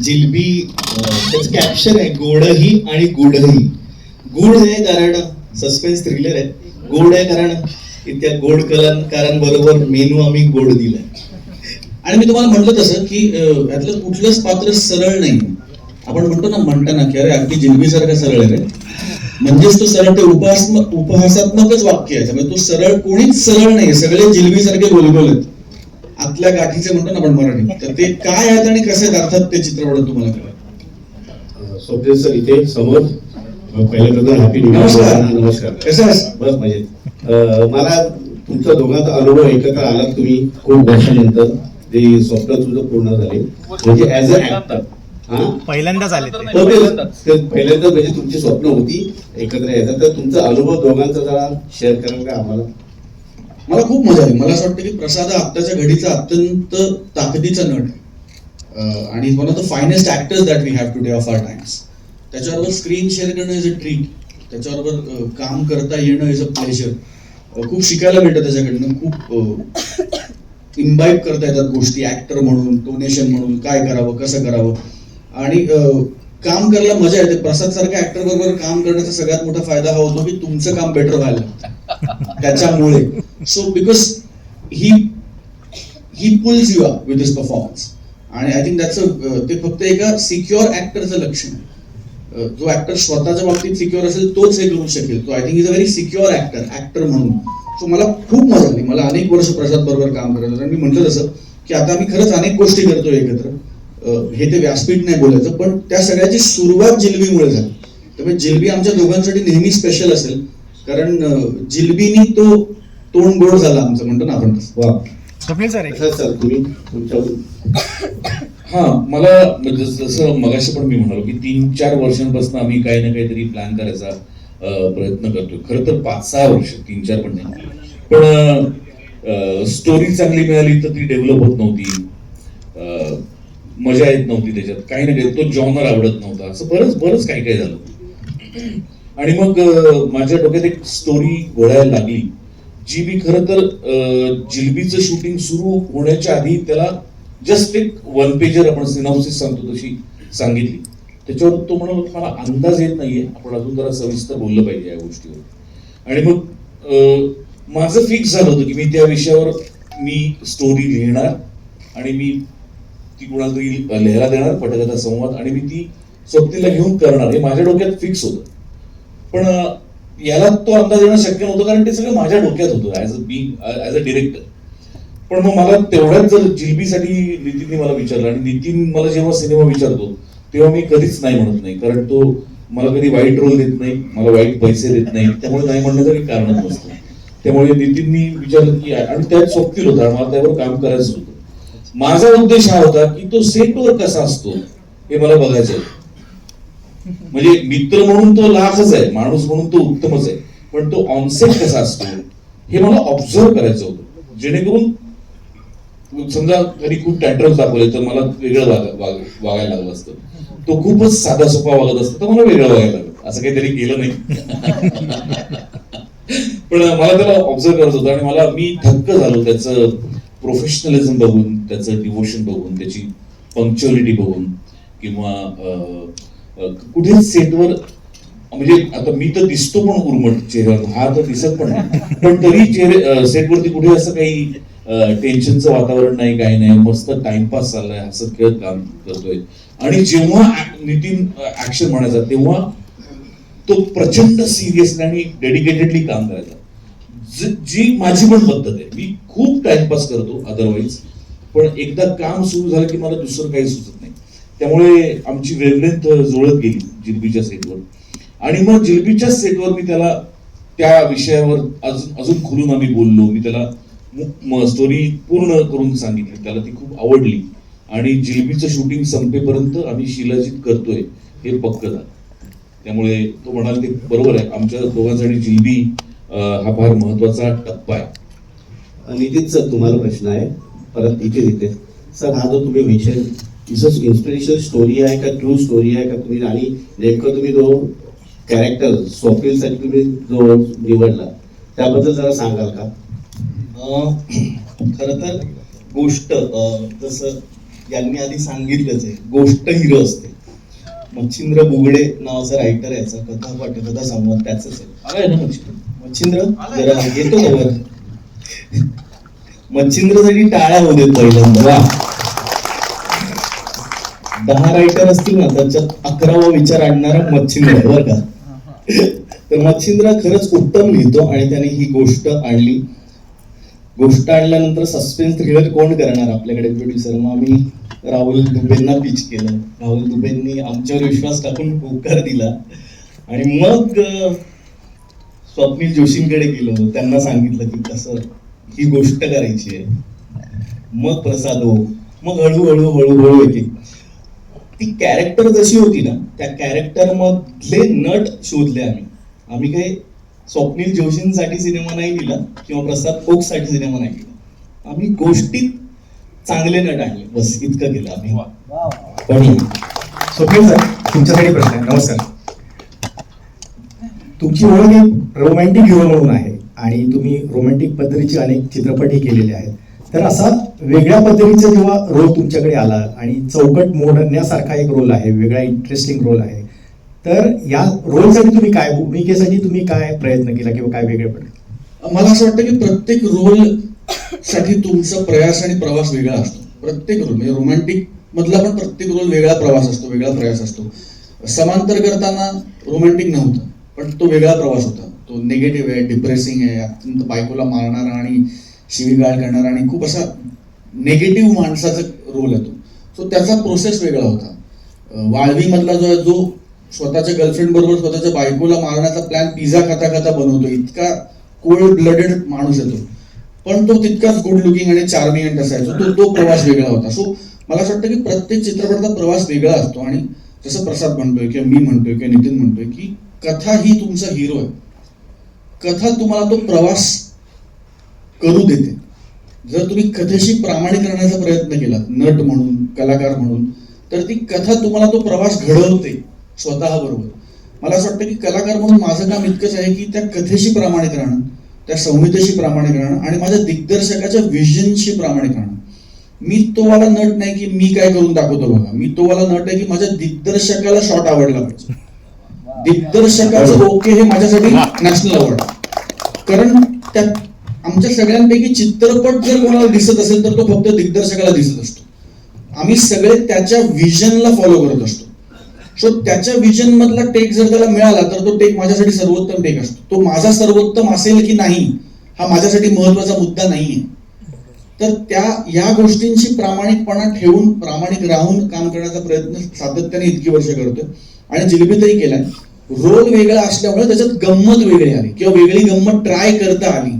जिलबी त्याचं कॅप्शन आहे. गोडही आणि गुडही. गुड आहे कारण सस्पेन्स थ्रिलर आहे. गोड आहे कारण इतक्या गोड कलाकारांबरोबर मेनू आम्ही गोड दिलाय. आणि मी तुम्हाला म्हटलं तसं की यातलं कुठलंच पात्र सरळ नाही. आपण म्हणतो ना म्हणताना की अरे अगदी जिलबीसारखं सरळ आहे रे. म्हणजेच तो सरळ ते उपहास उपहासात्मकच वाक्य आहे. त्यामुळे तो सरळ कोणीच सरळ नाही. सगळे जिलबीसारखे गोलगोल आहेत. आतल्या गाठीचे म्हणतो ना आपण मराठी. तर ते काय आहेत आणि कसे आहेत अर्थात ते चित्रपटात तुम्हाला कळेल. स्वप्नील सर इथे समोर. पहिल्यांदा हॅपी नमस्कार. नमस्कार. कसं आहेस? बस मजेत अ, मला तुमचा दोघांचा अनुभव एकत्र आला तुम्ही खूप वर्षानंतर. ते स्वप्न तुझं पूर्ण झाले. म्हणजे ऍज अ ऍक्टर हा? पहिल्यांदाच आले ते. हो, पहिल्यांदा म्हणजे तुमची स्वप्न होती एकत्र यायचं. तर तुमचा अनुभव दोघांचा जरा शेअर कराल का आम्हाला? मला खूप मजा आली. मला असं वाटतं की प्रसाद हा आत्ताच्या घडीचा अत्यंत ताकदीचा नट आहे. आणि one of the finest actors that we have today of our times त्याच्याबरोबर स्क्रीन शेअर करणं इज अ ट्रीट त्याच्याबरोबर काम करता येणं इज अ प्लेजर खूप शिकायला मिळतं त्याच्याकडनं. खूप इम्बाईब करता येतात गोष्टी. ऍक्टर म्हणून डोनेशन म्हणून काय करावं कसं करावं. आणि काम करायला मजा येते. प्रसाद सारख्या ऍक्टर बरोबर काम करण्याचा सगळ्यात मोठा फायदा हा होतो की तुमचं काम बेटर व्हायला लागतं. त्याच्यामुळे. So because he he pulls you up with this performance आणि आय थिंक दॅट्स ते फक्त एका सिक्युअर ऍक्टरचं लक्षण आहे जो ऍक्टर स्वतःच्या बाबतीत सिक्युअर असेल तोच हे करू शकेल. तो I think is a very secure actor actor म्हणून. सो मला खूप मजा आली. मला अनेक वर्ष प्रसाद बरोबर काम करायचं होतं. आणि मी म्हटलं तसं की आता आम्ही खरंच अनेक गोष्टी करतो एकत्र. Uh, हे ते व्यासपीठ नाही बोलायचं पण त्या सगळ्याची सुरुवात जिलबीमुळे झाली. त्यामुळे जिलबी आमच्या दोघांसाठी नेहमी स्पेशल असेल. कारण जिलबीनी तो तोंड गोड झाला आमचं म्हणतो ना आपण स्वप्नील सर सर तुम्ही हा मला म्हणजे जसं मगाशी पण मी म्हणालो की तीन चार वर्षांपासून आम्ही काही ना काहीतरी प्लॅन करायचा प्रयत्न करतोय. खरं तर पाच सहा वर्ष तीन चार पण नाही. पण स्टोरी चांगली मिळाली तर ती डेव्हलप होत नव्हती. मजा येत नव्हती त्याच्यात. काही ना काही तो जॉनर आवडत नव्हता. असं बरंच बरंच काही काही झालं. आणि मग माझ्या डोक्यात एक स्टोरी घोळायला लागली जी मी खरं तर जिलबीचं शूटिंग सुरू होण्याच्या आधी त्याला जस्ट एक वन पेजर आपण सिनॉप्सिस सांगतो तशी सांगितली. त्याच्यावर तो म्हणत मला अंदाज येत नाहीये आपण अजून जरा सविस्तर बोललं पाहिजे या गोष्टीवर. आणि मग माझं फिक्स झालं होतं की मी त्या विषयावर मी स्टोरी लिहिणार आणि मी ती कुणाला तरी लिहायला देणार पटकथा संवाद आणि मी ती स्वप्नीला घेऊन करणार. हे माझ्या डोक्यात फिक्स होतं. पण याला तो अंदाज येणं शक्य नव्हतं कारण ते सगळं माझ्या डोक्यात होतं as a be as a director पण मग मला तेवढ्याच जर जिलबीसाठी नितीनने मला विचारलं आणि नितीन मला जेव्हा सिनेमा विचारतो तेव्हा मी कधीच नाही म्हणत नाही कारण तो मला कधी वाईट रोल देत नाही मला वाईट पैसे देत नाही त्यामुळे नाही म्हणण्याचं काही कारणच नसतं. त्यामुळे नितीननी विचारलं की आणि त्यात सोपतील होता मला त्यावर काम करायचं होतं. माझा उद्देश हा होता की तो सेटवर कसा असतो हे मला बघायचं होतं. म्हणजे मित्र म्हणून तो लाजच आहे माणूस म्हणून तो उत्तमच आहे. पण तो ऑनसेट कसा असतो हे मला ऑब्झर्व करायचं होतं. जेणेकरून समजा कधी खूप टँट्रम्स दाखवले तर मला वेगळं वाग- वागायला लागलं असतं. तो खूपच साधा सोपा वागत असतं तर मला वेगळं वागायला लागलं. असं काहीतरी केलं नाही. पण मला त्याला ऑब्झर्व करत होतं आणि मला मी थक्क झालो त्याचं प्रोफेशनलिझम बघून त्याचं डिवोशन बघून त्याची पंक्च्युअलिटी बघून किंवा कुठेच सेटवर म्हणजे आता मी तर दिसतो पण उर्मट चेहऱ्यावर हा तर दिसत पण नाही. पण तरी चेहरे सेटवरती कुठे असं काही टेन्शनचं वातावरण नाही काही नाही. मस्त टाइमपास चाललाय हसत खेळत काम करतोय. आणि जेव्हा नितीन ऍक्शन म्हणायचा तेव्हा तो प्रचंड सिरियसली आणि डेडिकेटेडली काम करायचा. जी माझी पण पद्धत आहे. मी खूप टाइमपास करतो अदरवाईज पण एकदा काम सुरू झालं की मला दुसरं काही सुचत नाही. त्यामुळे आमची वेवलेंथ जुळत गेली जिलबीच्या सेटवर आणि मग जिलबीच्या सेटवर मी त्याला त्या विषयावर अजून अजून खुलून आम्ही बोललो. मी त्याला स्टोरी पूर्ण करून सांगितली. त्याला ती खूप आवडली. आणि जिलबीचं शूटिंग संपेपर्यंत आम्ही शिलाजित करतोय हे पक्क झालं. त्यामुळे तो म्हणाल ते बरोबर आहे. आमच्या दोघांसाठी जिलबी हा फार महत्त्वाचा टप्पा आहे. नितीन सर तुम्हाला प्रश्न आहे. परत इथे इथे सर हा जो तुम्ही विषय इथं इन्स्पिरेशनल स्टोरी आहे का ट्रू स्टोरी आहे का तुम्ही? आणि नेमकं तुम्ही जो कॅरेक्टर स्वप्नीलसाठी तुम्ही जो निवडला त्याबद्दल जरा सांगाल का? खरं तर गोष्ट जसं यांनी आधी सांगितलंच आहे गोष्ट हिरो असते. मच्छिंद्र बुगडे नावाचा रायटर आहे याचा कथा पटकथा संवाद त्याच आहे. ना मच्छी मच्छिंद्र? जरा येतो मच्छिंद्रसाठी टाळ्या होऊ देत पहिल्यांदा दहा रायटर असतील ना त्यांच्यात अकरावा विचार आणणारा मच्छिंद्र बर का. तर मच्छिंद्र खरंच उत्तम लिहितो आणि त्याने ही गोष्ट आणली. गोष्ट आणल्यानंतर सस्पेन्स थ्रिलर कोण करणार आपल्याकडे प्रोड्युसर मग आम्ही राहुल दुबेंना पिच केलं. राहुल दुबेंनी आमच्यावर विश्वास टाकून होकार दिला. आणि मग स्वप्नील जोशींकडे गेलो. त्यांना सांगितलं की कसं ही गोष्ट करायची आहे. मग प्रसाद हो. मग हळूहळू हळूहळू येते एक ती कॅरेक्टर जशी होती ना त्या कॅरेक्टर मधले नट शोधले आम्ही. आम्ही काही स्वप्नील जोशींसाठी सिनेमा नाही लिहिला किंवा प्रसाद ओकसाठी सिनेमा नाही लिहिला. आम्ही गोष्टीत चांगले नट आणले. बस इतकं केलं आम्ही. पण स्वप्नील सर तुमच्यासाठी प्रश्न आहे. नमस्कार. तुमची ओळख एक रोमॅन्टिक हिरो म्हणून आहे आणि तुम्ही रोमॅन्टिक पद्धतीचे अनेक चित्रपटही केलेले आहेत. तर असा वेगळ्या पद्धतीचा जेव्हा रोल तुमच्याकडे आला आणि चौकट मोडण्यासारखा एक रोल आहे वेगळा इंटरेस्टिंग रोल आहे तर या रोलसाठी तुम्ही काय भूमिकेसाठी तुम्ही काय प्रयत्न केला किंवा काय वेगळे पडले मला असं वाटतं की प्रत्येक रोलसाठी तुमचा प्रयास आणि प्रवास वेगळा असतो. प्रत्येक रोल म्हणजे रोमॅन्टिक मधला पण प्रत्येक रोल वेगळा प्रवास असतो वेगळा प्रयास असतो. समांतर करताना रोमॅन्टिक नव्हतं पण तो वेगळा प्रवास होता. तो निगेटिव्ह आहे डिप्रेसिंग आहे अत्यंत बायकोला मारणारा आणि शिवीगाळ करणारा आणि खूप असा नेगेटिव्ह माणसाचा रोल येतो. सो त्याचा प्रोसेस वेगळा होता. वाळवीमधला जो आहे जो स्वतःच्या गर्लफ्रेंड बरोबर स्वतःच्या बायकोला मारण्याचा प्लॅन पिझ्झा खाता खाता बनवतो इतका कोल्ड ब्लडेड माणूस येतो. पण तो तितकाच गुड लुकिंग आणि चार्मिंग असायचो. तो तो प्रवास वेगळा होता. सो मला असं वाटतं की प्रत्येक चित्रपटाचा प्रवास वेगळा असतो आणि जसं प्रसाद म्हणतोय किंवा मी म्हणतोय किंवा नितीन म्हणतोय की कथा ही तुमचा हिरो आहे. कथा तुम्हाला तो प्रवास करू देते. जर तुम्ही कथेशी प्रामाणिक राहण्याचा प्रयत्न केलात नट म्हणून कलाकार म्हणून तर ती कथा तुम्हाला तो प्रवास घडवते स्वतः बरोबर. मला असं वाटतं की कलाकार म्हणून माझं काम इतकंच आहे की त्या कथेशी प्रामाणिक राहणं त्या संहितेशी प्रामाणिक राहणं आणि माझ्या दिग्दर्शकाच्या विजनशी प्रामाणिक राहणं. मी तो वाला नट नाही की मी काय करून दाखवतो बघा. मी तो वाला नट आहे की माझ्या दिग्दर्शकाला शॉट आवडला पाहिजे. दिग्दर्शकाचं ओके हे माझ्यासाठी नॅशनल अवॉर्ड कारण त्या आमच्या सगळ्यांपैकी चित्रपट जर कोणाला दिसत असेल तर तो फक्त दिग्दर्शकाला दिसत असतो. आम्ही सगळे त्याच्या विजनला फॉलो करत असतो. सो त्याच्या विजन मधला टेक जर त्याला मिळाला तर तो टेक माझ्यासाठी सर्वोत्तम टेक असतो. तो माझा सर्वोत्तम असेल की नाही हा माझ्यासाठी महत्त्वाचा मुद्दा नाहीये. तर त्या या गोष्टींशी प्रामाणिकपणा ठेवून प्रामाणिक राहून काम करण्याचा प्रयत्न सातत्याने इतकी वर्ष करतोय. आणि जिलबीतही केलाय. रोल वेगळा असल्यामुळे त्याच्यात गंमत वेगळी आली. किंवा वेगळी गंमत ट्राय करता आली.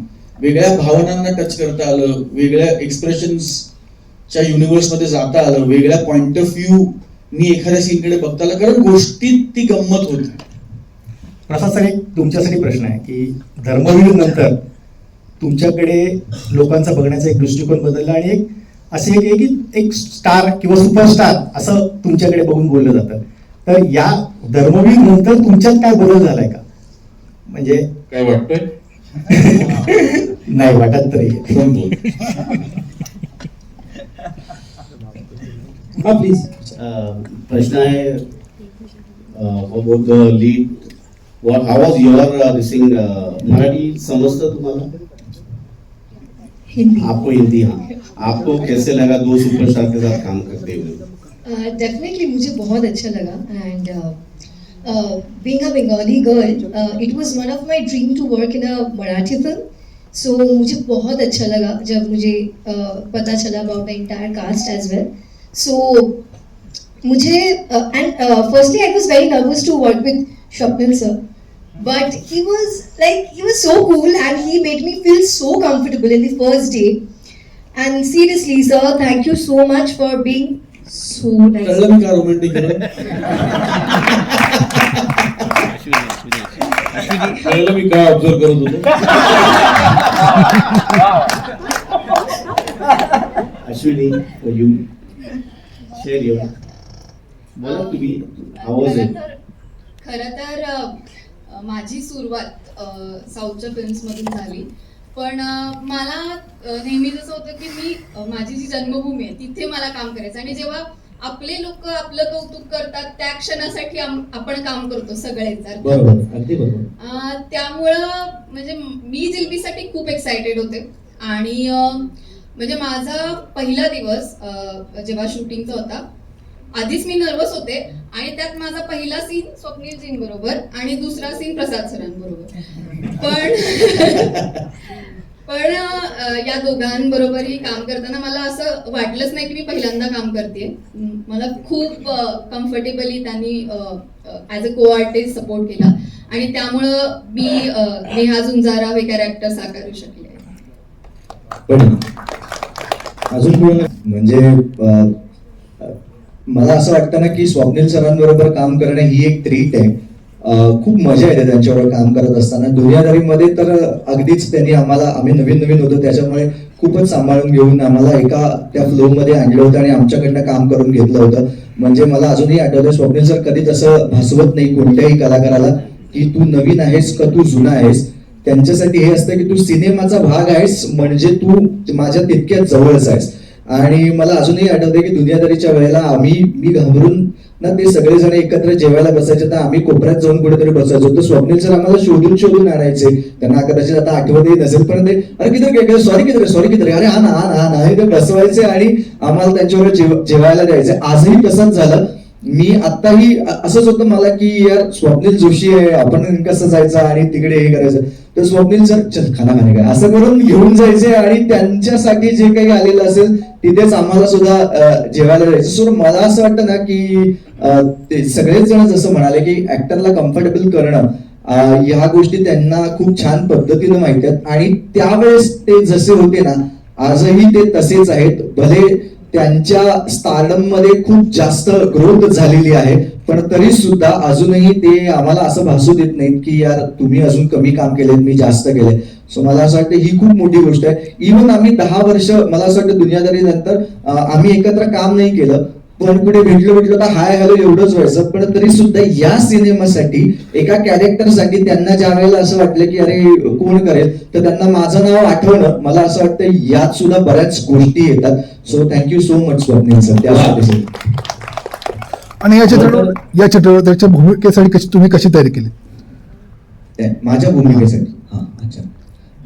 वेगळ्या भावनांना टच करता आलं वेगळ्या एक्सप्रेशन्सच्या युनिव्हर्समध्ये जाता आलं वेगळ्या पॉइंट ऑफ व्ह्यू मी एखाद्या सीनकडे बघता आलं कारण गोष्टीत ती गंमत होती. प्रसाद सर एक तुमच्यासाठी प्रश्न आहे की धर्मवीर नंतर तुमच्याकडे लोकांचा बघण्याचा एक दृष्टिकोन बदलला आणि एक असे एक आहे की एक स्टार किंवा सुपरस्टार असं तुमच्याकडे बघून बोललं जातं. तर या धर्मवीर नंतर तुमच्यात काय बदल झालाय का? म्हणजे काय वाटतंय? नाही वाटत तरी हा। प्लीज़ प्रश्न आहे about the lead what how was this thing Marathi समजतं तुम्हाला? हिंदी. आपको हिंदी हाँ. आपको कैसे लगा दो सुपरस्टार के साथ काम करते हुए? डेफिनेटली मुझे बहुत अच्छा लगा and being a Bengali girl it was one of my dream to work in a Marathi film so मुझे बहुत अच्छा लगा जब मुझे uh, पता चला about the entire cast as well so मुझे and firstly I was very nervous to work with Swapnil sir but he was like he was so cool and he made me feel so comfortable in the first day and seriously sir thank you so much for being so nice कळलं मी काय observe करत होतो? Ashwini you share you बोला तुम्ही आवाज आहे. तर खरं तर माझी सुरुवात अ, साऊथच्या फिल्म्समधून झाली. पण मला अं, नेहमी जसं होतं की मी माझी जी जन्मभूमी आहे तिथे मला काम करायचं. आणि जेव्हा आपले लोक आपलं कौतुक करतात त्या क्षणासाठी आपण काम करतो अं, त्यामुळं म्हणजे मी जिलबीसाठी खूप एक्सायटेड होते. आणि म्हणजे माझा पहिला दिवस जेव्हा शूटिंगचा होता आधीच मी नर्वस होते आणि त्यात माझा पहिला सीन स्वप्नील बरोबर आणि दुसरा सीन प्रसाद सरांबरोबर. पण पण या दोघांबरोबरही काम करताना मला असं वाटलंच नाही की मी पहिल्यांदा काम करते मला खूप कम्फर्टेबली त्यांनी ॲज अ को आर्टिस्ट सपोर्ट केला. आणि त्यामुळं मी नेहा झुंजारा हे कॅरेक्टर साकारू शकले. अजून म्हणजे मला असं वाटतं ना की स्वप्नील सरांबरोबर काम करणं ही एक ट्रीट आहे. खूप मजा येते त्यांच्याबरोबर काम करत असताना. दुनियादारीमध्ये तर अगदीच त्यांनी आम्हाला आम्ही नवीन नवीन होतो त्याच्यामुळे खूपच सांभाळून घेऊन आम्हाला एका त्या फ्लो मध्ये आणलं होतं आणि आमच्याकडनं काम करून घेतलं होतं. म्हणजे मला अजूनही आठवतं स्वप्नील सर कधीच असं भासवत नाही कोणत्याही कलाकाराला की तू नवीन आहेस का तू जुना आहेस. त्यांच्यासाठी हे असतं की तू सिनेमाचा भाग आहेस म्हणजे तू माझ्या तितक्या जवळच आहेस. आणि मला अजूनही आठवते की दुनियादारीच्या वेळेला आम्ही मी घाबरून ना मी सगळेजण एकत्र जेवायला बसायचे तर आम्ही कोपऱ्यात जाऊन कुठेतरी बसायचो. तर स्वप्नील सर आम्हाला शोधून शोधून आणायचे. त्यांना कदाचित आता आठवतही नसेल पण ते अरे किती सॉरी किती सॉरी किती अरे हा ना हा ना हा ना हे ते बसवायचे आणि आम्हाला त्यांच्यावर जेवायला द्यायचे. आजही तसंच झालं. मी आताही असंच होतं मला की यार स्वप्नील जोशी आहे आपण कसं जायचं आणि तिकडे हे करायचं. तर स्वप्नील सर चल खाना खाणे काय असं करून घेऊन जायचे आणि त्यांच्यासाठी जे काही आलेलं असेल तिथेच आम्हाला सुद्धा जेवायला जायचं सो मला असं वाटतं ना की ते सगळेच जण जसं म्हणाले की ऍक्टरला कम्फर्टेबल करणं ह्या गोष्टी त्यांना खूप छान पद्धतीनं माहिती आहेत. आणि त्यावेळेस ते जसे होते ना आजही ते तसेच आहेत. भले त्यांच्या स्टार्डममध्ये खूप जास्त ग्रोथ झालेली आहे. पण तरी सुद्धा अजूनही ते आम्हाला असं भासू देत नाहीत की यार तुम्ही अजून कमी काम केले मी जास्त केले सो मला असं वाटतं ही खूप मोठी गोष्ट आहे. इव्हन आम्ही दहा वर्ष मला असं वाटतं दुनियादारी नंतर आम्ही एकत्र काम नाही केलं. पण कुठे भेटलो भेटलो तर हाय हॅलो एवढंच व्हायचं. पण तरी सुद्धा या सिनेमासाठी एका कॅरेक्टरसाठी त्यांना ज्या वेळेला असं वाटलं की अरे कोण करेल? तर त्यांना माझं नाव आठवणं मला असं वाटतं यात सुद्धा बऱ्याच गोष्टी येतात. So thank you so much Swapnil sir त्यासाठी आणि या चित्रपट या चित्रपटाच्या भूमिकेसाठी कशी तुम्ही कशी तयारी केली? त्या- माझ्या भूमिकेसाठी. हा अच्छा.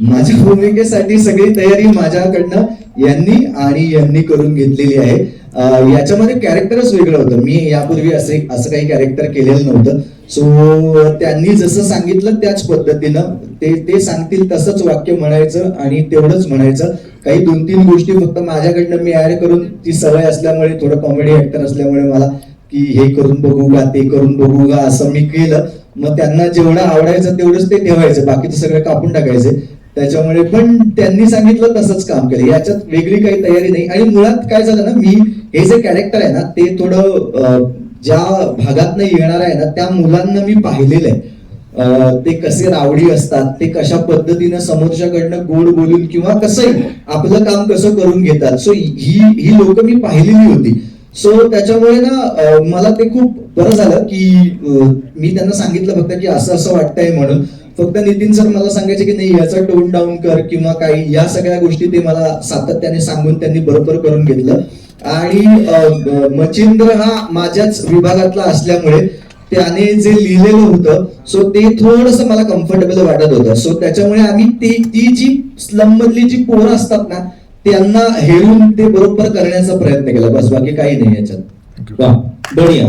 माझ्या भूमिकेसाठी सगळी तयारी माझ्याकडनं यांनी आणि यांनी करून घेतलेली आहे. याच्यामध्ये कॅरेक्टरच वेगळं होतं. मी यापूर्वी असे असं काही कॅरेक्टर केलेलं नव्हतं. सो त्यांनी जसं सांगितलं त्याच पद्धतीनं ते ते सांगतील तसंच वाक्य म्हणायचं आणि तेवढंच म्हणायचं. काही दोन तीन गोष्टी फक्त माझ्याकडनं मी ऍड करून ती सवय असल्यामुळे थोडं कॉमेडी ऍक्टर असल्यामुळे मला की हे करून बघू का ते करून बघू का असं मी केलं. मग त्यांना जेवढं आवडायचं तेवढंच ते ठेवायचं. बाकीचं सगळं कापून टाकायचे. त्याच्यामुळे पण त्यांनी सांगितलं तसंच काम केलं. याच्यात वेगळी काही तयारी नाही. आणि मुळात काय झालं ना मी हे जे कॅरेक्टर आहे ना ते थोडं ज्या भागातनं येणार आहे ना त्या मुलांना मी पाहिलेलं आहे. ते कसे रावडी असतात ते कशा पद्धतीनं समोरच्याकडनं गोड बोलून किंवा कसंही आपलं काम कसं करून घेतात. सो ही ही लोक मी पाहिलेली होती. सो त्याच्यामुळे ना मला ते खूप बरं झालं की मी त्यांना सांगितलं फक्त की असं असं वाटतंय म्हणून. फक्त नितीन सर मला सांगायचे की नाही याचं टोन डाऊन कर किंवा काही या सगळ्या गोष्टी ते मला सातत्याने सांगून त्यांनी बरोबर करून घेतलं. आणि अं, मच्छिंद्र हा माझ्याच विभागातला असल्यामुळे त्याने जे लिहिलेलं होतं सो ते थोडस मला कम्फर्टेबल वाटत होतं. सो त्याच्यामुळे आम्ही ते ती जी स्लम मधली जी पोरं असतात ना त्यांना हेरून ते बरोबर करण्याचा प्रयत्न केला. बस बाकी काही नाही याच्यात. बढिया.